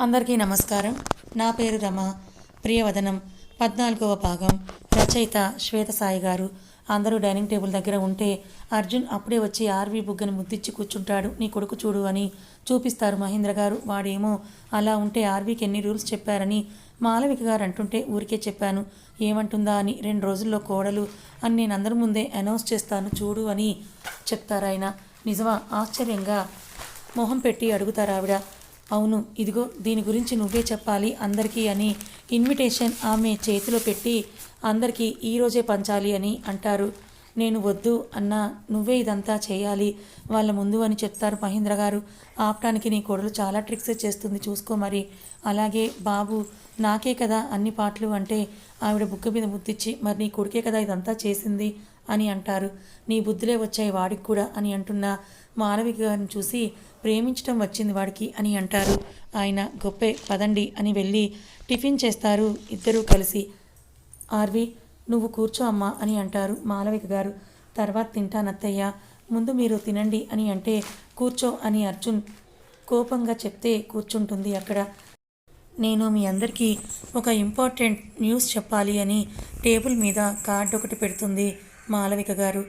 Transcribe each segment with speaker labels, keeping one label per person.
Speaker 1: అందరికీ నమస్కారం. నా పేరు రమ. ప్రియవదనం. పద్నాలుగవ భాగం. రచయిత శ్వేత సాయి గారు. అందరూ డైనింగ్ టేబుల్ దగ్గర ఉంటే అర్జున్ అప్పుడే వచ్చి ఆర్వి బుగ్గని ముద్దిచ్చి కూర్చుంటాడు. నీ కొడుకు చూడు అని చూపిస్తారు మహేంద్ర గారు. వాడేమో అలా ఉంటే ఆర్వీకి ఎన్ని రూల్స్ చెప్పారని మాలవిక గారు అంటుంటే ఊరికే చెప్పాను. ఏమంటుందా అని రెండు రోజుల్లో కోడలు అని నేను అందరి ముందే అనౌన్స్ చేస్తాను చూడు అని చెప్తారాయన. నిజమా? ఆశ్చర్యంగా మొహం పెట్టి అడుగుతారు ఆవిడ అవును ఇదిగో దీని గురించి నువ్వే చెప్పాలి అందరికీ అని ఇన్విటేషన్ ఆమె చేతిలో పెట్టి అందరికీ ఈరోజే పంచాలి అని అంటారు. నేను వద్దు అన్నా నువ్వే ఇదంతా చేయాలి వాళ్ళ ముందు అని చెప్తారు మహేంద్ర గారు. ఆపటానికి నీ కొడలు చాలా ట్రిక్స్ చేస్తుంది చూసుకో మరి. అలాగే బాబు నాకే కదా అన్ని పాటలు అంటే ఆవిడ బుక్క మీద ముద్దిచ్చి మరి నీ కొడుకే కదా ఇదంతా చేసింది అని అంటారు. నీ బుద్ధులే వచ్చాయి వాడికి కూడా అని అంటున్నా. మాలవిక గారిని చూసి ప్రేమించడం వచ్చింది వాడికి అని అంటారు. ఆయన గొప్పే పదండి అని వెళ్ళి టిఫిన్ చేస్తారు ఇద్దరూ కలిసి. ఆర్వి నువ్వు కూర్చో అమ్మా అని అంటారు మాలవిక గారు. తర్వాత తింటానత్తయ్య ముందు మీరు తినండి అని అంటే కూర్చో అని అర్జున్ కోపంగా చెప్తే కూర్చుంటుంది అక్కడ. నేను మీ అందరికీ ఒక ఇంపార్టెంట్ న్యూస్ చెప్పాలి అని టేబుల్ మీద కార్డు ఒకటి పెడుతుంది మాలవిక గారు.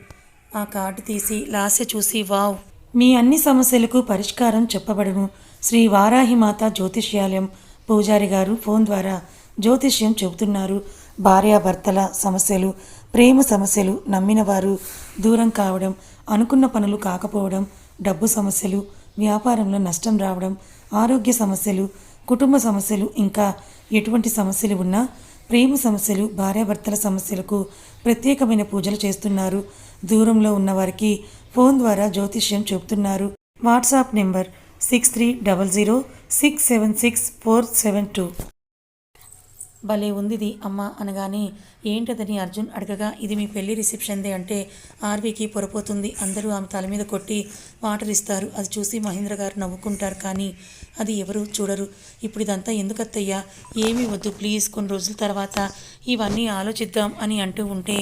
Speaker 1: ఆ కార్డు తీసి లాస్య చూసి వావ్ మీ అన్ని సమస్యలకు పరిష్కారం చెప్పబడును. శ్రీ వారాహిమాత జ్యోతిష్యాలయం పూజారి గారు ఫోన్ ద్వారా జ్యోతిష్యం చెబుతున్నారు. భార్యాభర్తల సమస్యలు ప్రేమ సమస్యలు నమ్మినవారు దూరం కావడం అనుకున్న పనులు కాకపోవడం డబ్బు సమస్యలు వ్యాపారంలో నష్టం రావడం ఆరోగ్య సమస్యలు కుటుంబ సమస్యలు ఇంకా ఎటువంటి సమస్యలు ఉన్నా ప్రేమ సమస్యలు భార్యాభర్తల సమస్యలకు ప్రత్యేకమైన పూజలు చేస్తున్నారు. దూరంలో ఉన్నవారికి ఫోన్ ద్వారా జ్యోతిష్యం చెబుతున్నారు. WhatsApp number six three double zero six seven six four seven two. భలే ఉందిది అమ్మ అనగానే ఏంటదని అర్జున్ అడగగా ఇది మీ పెళ్ళి రిసెప్షన్దే అంటే ఆర్వీకి పొరపోతుంది. అందరూ ఆమె తల మీద కొట్టి వాటర్ ఇస్తారు అది చూసి మహేంద్ర గారు నవ్వుకుంటారు కానీ అది ఎవరు చూడరు. ఇప్పుడు ఇదంతా ఎందుకత్తయ్యా? ఏమీ వద్దు ప్లీజ్ కొన్ని రోజుల తర్వాత ఇవన్నీ ఆలోచిద్దాం అని అంటూ ఉంటే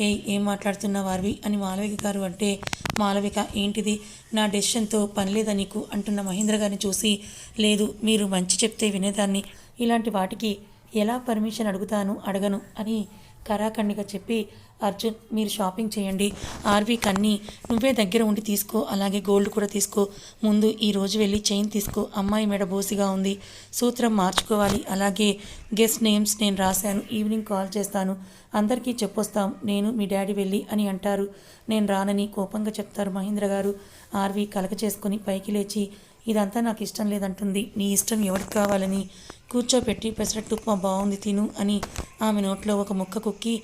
Speaker 1: ఏ ఏం మాట్లాడుతున్నావు ఆర్వి? అని మాలవిక గారు అంటే మాలవిక ఏంటిది? నా డెసిషన్తో పనిలేదా నీకు? అంటున్న మహేంద్ర గారిని చూసి లేదు మీరు మంచి చెప్తే వినేదాన్ని. ఇలాంటి వాటికి ఎలా పర్మిషన్ అడుగుతాను? అడగను అని కరాఖండిగా చెప్పి అర్జున్ మీరు షాపింగ్ చేయండి. ఆర్వి కన్నీ నువ్వే దగ్గర ఉండి తీసుకో. అలాగే గోల్డ్ కూడా తీసుకో. ముందు ఈ రోజు వెళ్ళి చైన్ తీసుకో. అమ్మాయి మెడ బోసిగా ఉంది. సూత్రం మార్చుకోవాలి. అలాగే గెస్ట్ నేమ్స్ నేను రాశాను. ఈవినింగ్ కాల్ చేస్తాను. అందరికీ చెప్పొస్తాం. నేను మీ డాడీ వెళ్ళి అని అంటారు. నేను రానని కోపంగా చెప్తారు మహేంద్ర గారు. ఆర్వి కలక చేసుకుని పైకి లేచి ఇదంతా నాకు ఇష్టం లేదంటుంది. నీ ఇష్టం ఎవరికి కావాలని కూర్చోపెట్టి పెసరట్టు ఉప్మా బాగుంది తిను అని ఆమె నోట్లో ఒక ముక్క కుక్కి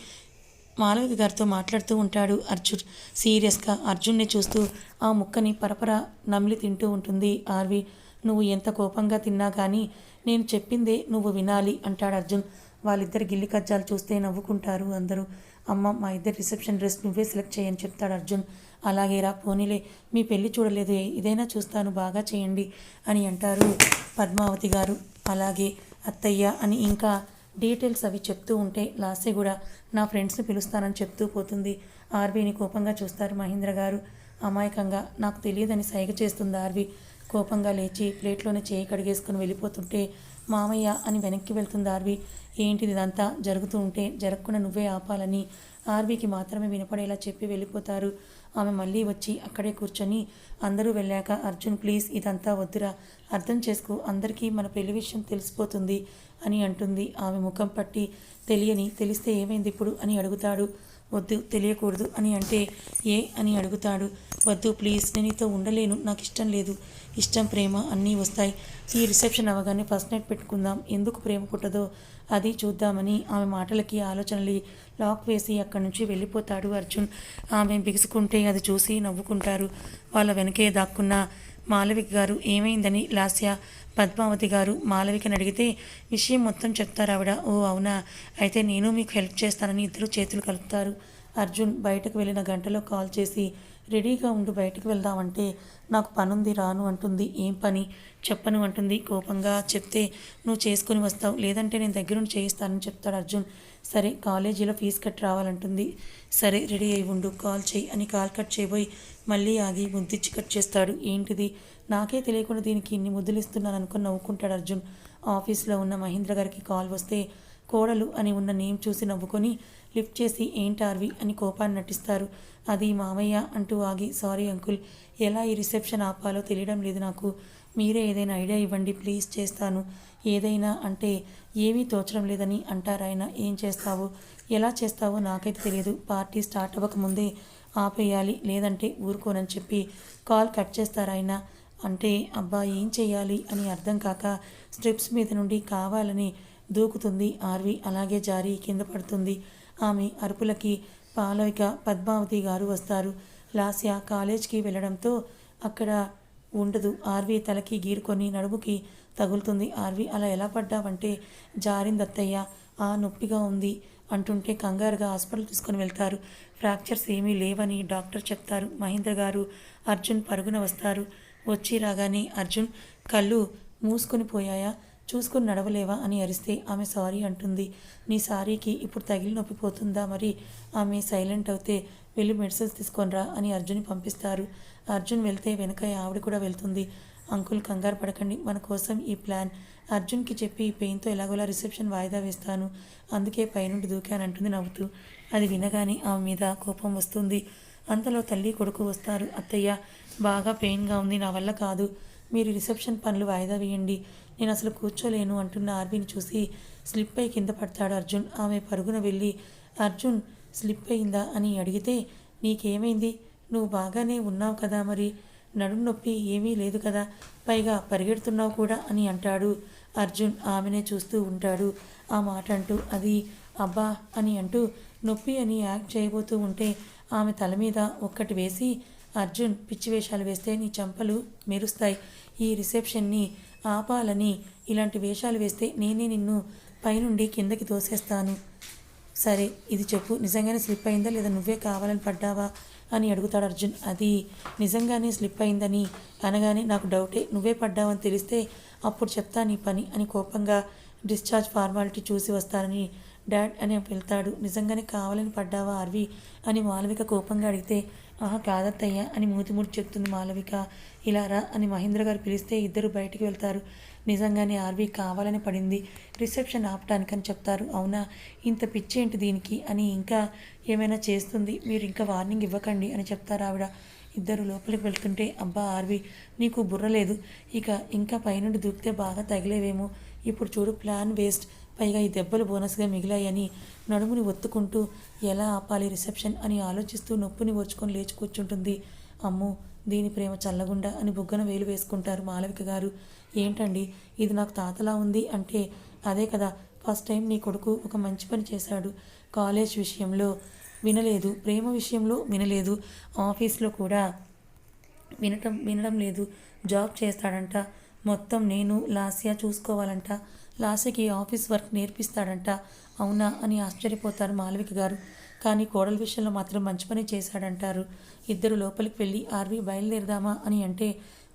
Speaker 1: మాలవిక గారితో మాట్లాడుతూ ఉంటాడు అర్జున్. సీరియస్గా అర్జున్ని చూస్తూ ఆ ముక్కని పరపర నమిలి తింటూ ఉంటుంది. ఆర్వి నువ్వు ఎంత కోపంగా తిన్నా కానీ నేను చెప్పిందే నువ్వు వినాలి అంటాడు అర్జున్. వాళ్ళిద్దరు గిల్లి కజ్జాలు చూస్తే నవ్వుకుంటారు అందరూ. అమ్మ మా ఇద్దరు రిసెప్షన్ డ్రెస్ నువ్వే సెలెక్ట్ చేయని చెప్తాడు అర్జున్. అలాగే రా పోనీలే మీ పెళ్ళి చూడలేదు ఇదైనా చూస్తాను బాగా చేయండి అని అంటారు పద్మావతి గారు. అలాగే అత్తయ్య అని ఇంకా డీటెయిల్స్ అవి చెప్తూ ఉంటే లాస్య కూడా నా ఫ్రెండ్స్ని పిలుస్తానని చెప్తూ పోతుంది. ఆర్వీని కోపంగా చూస్తారు మహేంద్ర గారు. అమాయకంగా నాకు తెలియదని సైగ చేస్తుంది ఆర్వి. కోపంగా లేచి ప్లేట్లోనే చేయి కడిగేసుకుని వెళ్ళిపోతుంటే మామయ్య అని వెనక్కి వెళ్తుంది ఆర్వి. ఏంటిది ఇదంతా? జరుగుతూ ఉంటే జరగకుండా నువ్వే ఆపాలని ఆర్వీకి మాత్రమే వినపడేలా చెప్పి వెళ్ళిపోతారు. ఆమె మళ్ళీ వచ్చి అక్కడే కూర్చొని అందరూ వెళ్ళాక అర్జున్ ప్లీజ్ ఇదంతా వద్దురా. అర్థం చేసుకో. అందరికీ మన పెళ్ళి విషయం తెలిసిపోతుంది అని అంటుంది. ఆమె ముఖం పట్టి తెలియని తెలిస్తే ఏమైంది ఇప్పుడు? అని అడుగుతాడు. వద్దు తెలియకూడదు అని అంటే ఏ అని అడుగుతాడు. వద్దు ప్లీజ్ నేను నీతో ఉండలేను నాకు ఇష్టం లేదు. ఇష్టం ప్రేమ అన్నీ వస్తాయి. ఈ రిసెప్షన్ అవగానే ఫస్ట్ నైట్ పెట్టుకుందాం. ఎందుకు ప్రేమ పుట్టదో అది చూద్దామని ఆమె మాటలకి ఆలోచనలు లాక్ వేసి అక్కడి నుంచి వెళ్ళిపోతాడు అర్జున్. ఆమె బిగుసుకుంటే అది చూసి నవ్వుకుంటారు. వాళ్ళ వెనకే దాక్కున్న మాలవిక గారు ఏమైందని? లాస్య పద్మావతి గారు మాలవికని అడిగితే విషయం మొత్తం చెప్తారు ఆవిడ. ఓ అవునా? అయితే నేను మీకు హెల్ప్ చేస్తానని ఇద్దరు చేతులు కలుపుతారు. అర్జున్ బయటకు వెళ్ళిన గంటలో కాల్ చేసి రెడీగా ఉండి బయటకు వెళ్దామంటే నాకు పనుంది రాను అంటుంది. ఏం పని? చెప్పను అంటుంది. కోపంగా చెప్తే నువ్వు చేసుకుని వస్తావు. లేదంటే నేను దగ్గరుండి చేయిస్తానని చెప్తాడు అర్జున్. సరే కాలేజీలో ఫీజు కట్టి రావాలంటుంది. సరే రెడీ అయి ఉండు. కాల్ చేయి అని కాల్ కట్ చేయబోయి మళ్ళీ ఆగి ముద్దిచ్చి కట్ చేస్తాడు. ఏంటిది? నాకే తెలియకుండా దీనికి ఇన్ని ముద్దులు ఇస్తున్నాను అనుకుని నవ్వుకుంటాడు అర్జున్. ఆఫీస్లో ఉన్న మహేంద్ర గారికి కాల్ వస్తే కోడలు అని ఉన్న నేమ్ చూసి నవ్వుకొని లిఫ్ట్ చేసి ఏంటార్వి అని కోపాన్ని నటిస్తారు. అది మామయ్య అంటూ ఆగి సారీ అంకుల్ ఎలా ఈ రిసెప్షన్ ఆపాలో తెలియడం లేదు నాకు. మీరే ఏదైనా ఐడియా ఇవ్వండి ప్లీజ్ చేస్తాను. ఏదైనా అంటే ఏమీ తోచడం లేదని అంటారాయన ఏం చేస్తావో ఎలా చేస్తావో నాకైతే తెలియదు. పార్టీ స్టార్ట్ అవ్వకముందే ఆపేయాలి లేదంటే ఊరుకోనని చెప్పి కాల్ కట్ చేస్తారాయన అంటే అబ్బా ఏం చేయాలి? అని అర్థం కాక స్టెప్స్ మీద నుండి కావాలని దూకుతుంది. ఆర్వి అలాగే జారి కింద పడుతుంది. ఆమె అరుపులకి పాలవిక పద్మావతి గారు వస్తారు. లాస్య కాలేజ్కి వెళ్ళడంతో అక్కడ ఉండదు. ఆర్వి తలకి గీరుకొని నడుముకి తగులుతుంది. ఆర్వి అలా ఎలా పడ్డావంటే జారింది ఆ నొప్పిగా ఉంది అంటుంటే కంగారుగా హాస్పిటల్ తీసుకొని వెళ్తారు. ఫ్రాక్చర్స్ ఏమీ లేవని డాక్టర్ చెప్తారు. మహేంద్ర గారు అర్జున్ పరుగున వస్తారు. వచ్చి రాగానే అర్జున్ కళ్ళు మూసుకొని పోయాయా? చూసుకుని నడవలేవా అని అరిస్తే ఆమె సారీ అంటుంది. నీ సారీకి ఇప్పుడు తగిలి నొప్పి పోతుందా మరి? ఆమె సైలెంట్ అవుతే వెళ్ళి మెడిసిన్స్ తీసుకొనిరా అని అర్జున్ని పంపిస్తారు. అర్జున్ వెళ్తే వెనక ఆవిడ కూడా వెళ్తుంది. అంకుల్ కంగారు పడకండి మన కోసం ఈ ప్లాన్. అర్జున్కి చెప్పి ఈ పెయిన్తో ఎలాగోలా రిసెప్షన్ వాయిదా వేస్తాను. అందుకే పైనుండి దూకానంటుంది నవ్వుతూ. అది వినగానే ఆమె మీద కోపం వస్తుంది. అంతలో తల్లి కొడుకు వస్తారు. అత్తయ్య బాగా పెయిన్గా ఉంది నా వల్ల కాదు. మీరు రిసెప్షన్ పనులు వాయిదా వేయండి. నేను అసలు కూర్చోలేను అంటున్న ఆర్వీని చూసి స్లిప్ అయి కింద పడతాడు అర్జున్. ఆమె పరుగున వెళ్ళి అర్జున్ స్లిప్ అయిందా అని అడిగితే నీకేమైంది? నువ్వు బాగానే ఉన్నావు కదా మరి. నడుము నొప్పి ఏమీ లేదు కదా. పైగా పరిగెడుతున్నావు కూడా అని అంటాడు అర్జున్. ఆమెనే చూస్తూ ఉంటాడు ఆ మాట అంటూ. అది అబ్బా అని అంటూ నొప్పి అని యాక్ట్ చేయబోతూ ఉంటే ఆమె తల మీద ఒక్కటి వేసి అర్జున్ పిచ్చి వేషాలు వేస్తే నీ చంపలు మెరుస్తాయి. ఈ రిసెప్షన్ని ఆపాలని ఇలాంటి వేషాలు వేస్తే నేనే నిన్ను పైనుండి కిందకి తోసేస్తాను. సరే ఇది చెప్పు. నిజంగానే స్లిప్ అయిందా లేదా నువ్వే కావాలని పడ్డావా అని అడుగుతాడు అర్జున్. అది నిజంగానే స్లిప్ అయిందని అనగానే నాకు డౌటే. నువ్వే పడ్డావని తెలిస్తే అప్పుడు చెప్తా నీ పని అని కోపంగా డిశ్చార్జ్ ఫార్మాలిటీ చూసి వస్తానని డాడ్ అని వెళ్తాడు. నిజంగానే కావాలని పడ్డావా ఆర్వి అని మాలవిక కోపంగా అడిగితే ఆహా కాదత్తయ్య అని మూతిమూడి చెప్తుంది మాలవిక ఇలా రా అని మహేంద్ర గారు పిలిస్తే ఇద్దరు బయటికి వెళ్తారు. నిజంగానే ఆర్వి కావాలని పడింది. రిసెప్షన్ ఆపటానికని చెప్తారు. అవునా? ఇంత పిచ్చి ఏంటి దీనికి? అని ఇంకా ఏమైనా చేస్తుంది? మీరు ఇంకా వార్నింగ్ ఇవ్వకండి అని చెప్తారు ఆవిడ. ఇద్దరు లోపలికి వెళ్తుంటే అబ్బా ఆర్వి నీకు బుర్ర లేదు. ఇక ఇంకా పైనుండి దూకితే బాగా తగిలేవేమో. ఇప్పుడు చూడు ప్లాన్ వేస్ట్. పైగా ఈ దెబ్బలు బోనస్గా మిగిలాయని నడుముని ఒత్తుకుంటూ ఎలా ఆపాలి రిసెప్షన్ అని ఆలోచిస్తూ నొప్పుని ఓర్చుకొని లేచి కూర్చుంటుంది. అమ్మో దీని ప్రేమ చల్లగుండా అని బుగ్గన వేలు వేసుకుంటారు మాలవిక గారు. ఏంటండి ఇది నాకు తాతలా ఉంది అంటే అదే కదా ఫస్ట్ టైం నీ కొడుకు ఒక మంచి పని చేశాడు. కాలేజ్ విషయంలో వినలేదు ప్రేమ విషయంలో వినలేదు ఆఫీస్లో కూడా వినటం వినడం లేదు జాబ్ చేస్తాడంట. మొత్తం నేను లాస్య చూసుకోవాలంట. లాస్యకి ఆఫీస్ వర్క్ నేర్పిస్తాడంట. అవునా అని ఆశ్చర్యపోతారు మాలవిక గారు. కానీ కోడల విషయంలో మాత్రం మంచి పని చేశాడంటారు. ఇద్దరు లోపలికి వెళ్ళి ఆర్వి బయలుదేరదామా అని అంటే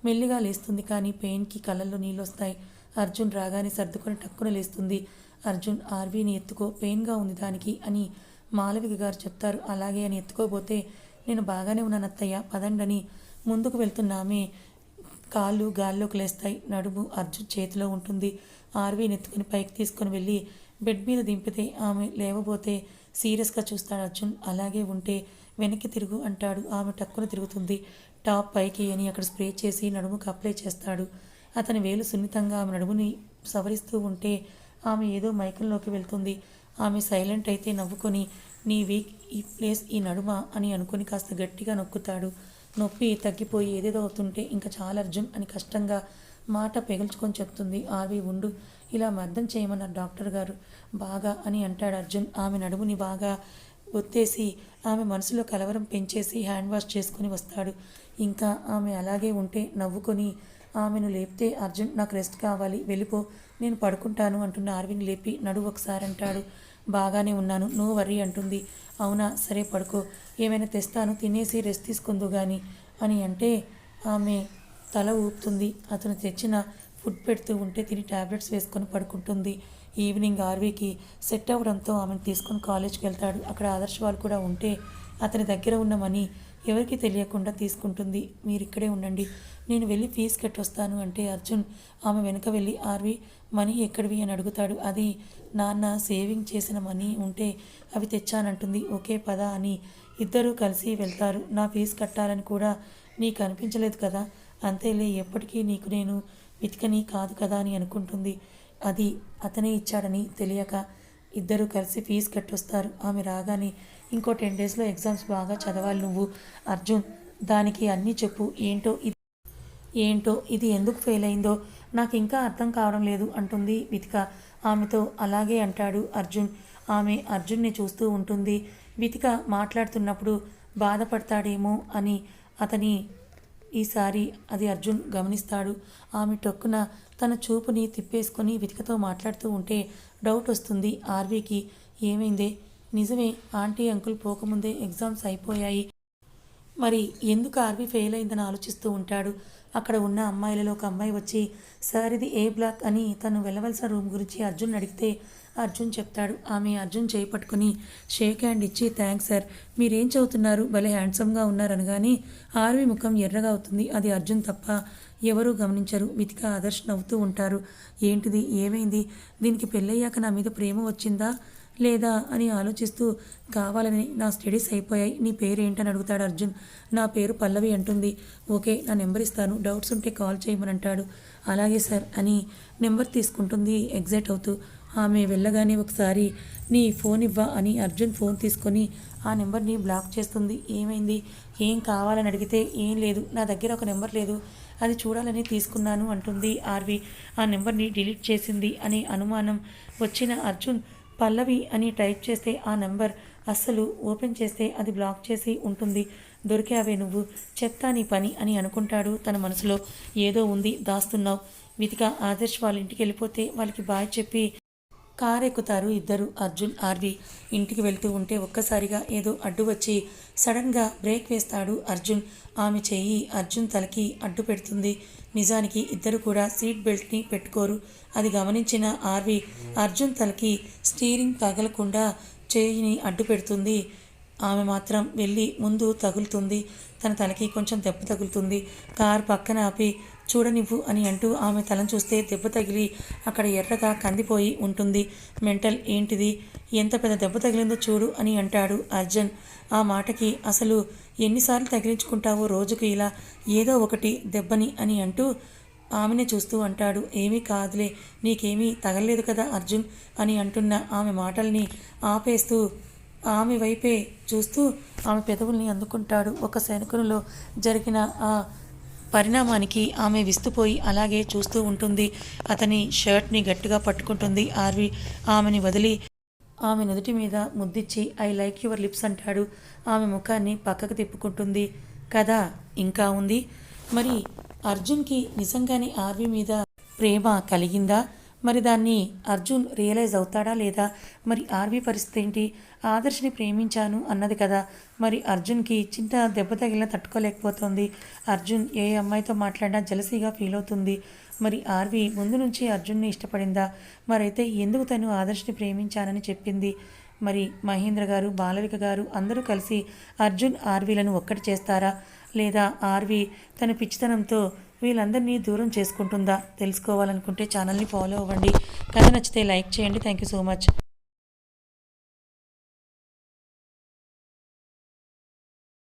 Speaker 1: మెల్లిగా లేస్తుంది కానీ పెయిన్కి కళ్ళల్లో నీళ్ళు వస్తాయి అర్జున్ రాగానే సర్దుకొని టక్కున లేస్తుంది. అర్జున్ ఆర్వీని ఎత్తుకో పెయిన్గా ఉంది దానికి అని మాలవిక గారు చెప్తారు. అలాగే అని ఎత్తుకోబోతే నేను బాగానే ఉన్నాను అత్తయ్య పదండని ముందుకు వెళ్తున్నామే. కాళ్ళు గాల్లోకి లేస్తాయి నడుము అర్జున్ చేతిలో ఉంటుంది. ఆర్వీని ఎత్తుకుని పైకి తీసుకొని వెళ్ళి బెడ్ మీద దింపితే ఆమె లేవబోతే సీరియస్గా చూస్తాడు అర్జున్. అలాగే ఉంటే వెనక్కి తిరుగు అంటాడు. ఆమె టక్కున తిరుగుతుంది. టాప్ పైకి అని అక్కడ స్ప్రే చేసి నడుముకు అప్లై చేస్తాడు. అతని వేలు సున్నితంగా ఆమె నడుముని సవరిస్తూ ఉంటే ఆమె ఏదో మైకంలోకి వెళ్తుంది. ఆమె సైలెంట్ అయితే నవ్వుకొని నీ వీక్ ఈ ప్లేస్ ఈ నడుమ అని అనుకుని కాస్త గట్టిగా నొక్కుతాడు. నొప్పి తగ్గిపోయి ఏదేదో అవుతుంటే ఇంకా చాలా అర్జున్ అని కష్టంగా మాట పెగుల్చుకొని చెప్తుంది. ఆవి ఉండు ఇలా మర్దం చేయమన్నారు డాక్టర్ గారు. బాగా అని అంటాడు అర్జున్. ఆమె నడుముని బాగా ఒత్తేసి ఆమె మనసులో కలవరం పెంచేసి హ్యాండ్ వాష్ చేసుకుని వస్తాడు. ఇంకా ఆమె అలాగే ఉంటే నవ్వుకొని ఆమెను లేపితే అర్జున్ నాకు రెస్ట్ కావాలి. వెళ్ళిపో. నేను పడుకుంటాను అంటున్న ఆర్విని లేపి నడు ఒకసారి అంటాడు. బాగానే ఉన్నాను నో వర్రీ అంటుంది. అవునా సరే పడుకో. ఏమైనా తెస్తాను తినేసి రెస్ట్ తీసుకుందు కానీ అని అంటే ఆమె తల ఊపుతుంది. అతను తెచ్చిన ఫుడ్ పెడుతూ ఉంటే తిని టాబ్లెట్స్ వేసుకొని పడుకుంటుంది. ఈవినింగ్ ఆర్వీకి సెట్ అవ్వడంతో ఆమెను తీసుకొని కాలేజ్కి వెళ్తాడు. అక్కడ ఆదర్శ్ వాళ్ళు కూడా ఉంటే అతని దగ్గర ఉన్న మనీ ఎవరికి తెలియకుండా తీసుకుంటుంది. మీరు ఇక్కడే ఉండండి. నేను వెళ్ళి ఫీజు కట్టొస్తాను అంటే అర్జున్ ఆమె వెనుక వెళ్ళి ఆర్వి మనీ ఎక్కడివి అని అడుగుతాడు. అది నాన్న సేవింగ్ చేసిన మనీ ఉంటే అవి తెచ్చానంటుంది. ఓకే పద అని ఇద్దరూ కలిసి వెళ్తారు. నా ఫీజు కట్టాలని కూడా నీకు అనిపించలేదు కదా? అంతేలే ఎప్పటికీ నీకు నేను వెతికని కాదు కదా అని అనుకుంటుంది. అది అతనే ఇచ్చాడని తెలియక ఇద్దరు కలిసి ఫీజు కట్టొస్తారు. ఆమె రాగానే ఇంకో టెన్ డేస్లో ఎగ్జామ్స్ బాగా చదవాలి నువ్వు అర్జున్. దానికి అన్నీ చెప్పు. ఏంటో ఇది? ఏంటో? ఇది ఎందుకు ఫెయిల్ అయిందో? నాకు ఇంకా అర్థం కావడం లేదు అంటుంది వితిక. ఆమెతో అలాగే అంటాడు అర్జున్. ఆమె అర్జున్ని చూస్తూ ఉంటుంది. వితిక మాట్లాడుతున్నప్పుడు బాధపడతాడేమో అని అతని ఈసారి అది అర్జున్ గమనిస్తాడు. ఆమె టొక్కున తన చూపుని తిప్పేసుకొని వితికతో మాట్లాడుతూ ఉంటే డౌట్ వస్తుంది. ఆర్వీకి ఏమైందే? నిజమే ఆంటీ అంకుల్ పోకముందే ఎగ్జామ్స్ అయిపోయాయి. మరి ఎందుకు ఆర్వీ ఫెయిల్ అయిందని ఆలోచిస్తూ ఉంటాడు? అక్కడ ఉన్న అమ్మాయిలలో ఒక అమ్మాయి వచ్చి సార్ ఇది ఏ బ్లాక్? అని తను వెళ్ళవలసిన రూమ్ గురించి అర్జున్ అడిగితే అర్జున్ చెప్తాడు. ఆమె అర్జున్ చేయి పట్టుకుని షేక్ హ్యాండ్ ఇచ్చి థ్యాంక్స్ సార్. మీరేం చదువుతున్నారు? భలే హ్యాండ్సమ్గా ఉన్నారనగాని ఆర్వి ముఖం ఎర్రగా అవుతుంది. అది అర్జున్ తప్ప ఎవరూ గమనించరు. వితిక ఆదర్శ్ నవ్వుతూ ఉంటారు. ఏంటిది? ఏమైంది? దీనికి పెళ్ళయ్యాక నా మీద ప్రేమ వచ్చిందా? లేదా? అని ఆలోచిస్తూ కావాలని నా స్టడీస్ అయిపోయాయి. నీ పేరు ఏంటని అడుగుతాడు అర్జున్. నా పేరు పల్లవి అంటుంది. ఓకే నా నెంబర్ ఇస్తాను. డౌట్స్ ఉంటే కాల్ చేయమని అంటాడు. అలాగే సార్ అని నెంబర్ తీసుకుంటుంది. ఎగ్జైట్ అవుతూ ఆమె వెళ్ళగానే ఒకసారి నీ ఫోన్ ఇవ్వా అని అర్జున్ ఫోన్ తీసుకొని ఆ నెంబర్ని బ్లాక్ చేస్తుంది. ఏమైంది? ఏం కావాలని అడిగితే ఏం లేదు. నా దగ్గర ఒక నెంబర్ లేదు. అది చూడాలని తీసుకున్నాను అంటుంది ఆర్వి. ఆ నెంబర్ని డిలీట్ చేసింది అనే అనుమానం వచ్చిన అర్జున్ పల్లవి అని టైప్ చేస్తే ఆ నెంబర్ అస్సలు ఓపెన్ చేస్తే అది బ్లాక్ చేసి ఉంటుంది. దొరికావే నువ్వు చెప్తా నీ పని అని అనుకుంటాడు తన మనసులో. ఏదో ఉంది దాస్తున్నావు. వితిక ఆదర్శ్ వాళ్ళ ఇంటికి వెళ్ళిపోతే వాళ్ళకి బాయ్ చెప్పి కారు ఎక్కుతారు ఇద్దరు అర్జున్ ఆర్వి. ఇంటికి వెళ్తూ ఉంటే ఒక్కసారిగా ఏదో అడ్డు వచ్చి సడన్గా బ్రేక్ వేస్తాడు అర్జున్. ఆమె చెయ్యి అర్జున్ తలకి అడ్డు పెడుతుంది. నిజానికి ఇద్దరు కూడా సీట్ బెల్ట్ని పెట్టుకోరు. అది గమనించిన ఆర్వి అర్జున్ తలకి స్టీరింగ్ తగలకుండా చేయిని అడ్డు పెడుతుంది. ఆమె మాత్రం వెళ్ళి ముందు తగులుతుంది. తన తలకి కొంచెం దెబ్బ తగులుతుంది. కార్ పక్కన ఆపి చూడనివ్వు అని అంటూ ఆమె తలను చూస్తే దెబ్బ తగిలి అక్కడ ఎర్రగా కందిపోయి ఉంటుంది. మెంటల్ ఏంటిది? ఎంత పెద్ద దెబ్బ తగిలిందో చూడు అని అంటాడు అర్జున్. ఆ మాటకి అసలు ఎన్నిసార్లు తగిలించుకుంటావో రోజుకు ఇలా ఏదో ఒకటి దెబ్బని అని అంటూ ఆమెనే చూస్తూ అంటాడు. ఏమీ కాదులే నీకేమీ తగలలేదు కదా అర్జున్ అని అంటున్న ఆమె మాటల్ని ఆపేస్తూ ఆమె వైపే చూస్తూ ఆమె పెదవుల్ని అందుకుంటాడు. ఒక శనుకునిలో జరిగిన ఆ పరిణామానికి ఆమె విస్తుపోయి అలాగే చూస్తూ ఉంటుంది. అతని షర్ట్ని గట్టిగా పట్టుకుంటుంది ఆర్వి. ఆమెని వదిలి ఆమె నుదుటి మీద ముద్దిచ్చి ఐ లైక్ యువర్ లిప్స్ అంటాడు. ఆమె ముఖాన్ని పక్కకు తిప్పుకుంటుంది. కదా ఇంకా ఉంది. మరి అర్జున్కి నిజంగానే ఆర్వి మీద ప్రేమ కలిగిందా? మరి దాన్ని అర్జున్ రియలైజ్ అవుతాడా లేదా? మరి ఆర్వి పరిస్థితి ఏంటి? ఆదర్శని ప్రేమించాను అన్నది కదా. మరి అర్జున్కి చింత దెబ్బ తగిలిన తట్టుకోలేకపోతుంది. అర్జున్ ఏ అమ్మాయితో మాట్లాడినా జలసీగా ఫీల్ అవుతుంది. మరి ఆర్వి ముందు నుంచి అర్జున్ని ఇష్టపడిందా? మరైతే ఎందుకు తను ఆదర్శని ప్రేమించానని చెప్పింది? మరి మహేంద్ర గారు బాలవిక గారు అందరూ కలిసి అర్జున్ ఆర్వీలను ఒక్కటి చేస్తారా? లేదా ఆర్వి తన పిచ్చితనంతో వీళ్ళందరినీ దూరం చేసుకుంటుందా? తెలుసుకోవాలనుకుంటే ఛానల్ని ఫాలో అవ్వండి. కథ నచ్చితే లైక్ చేయండి. Thank you so much.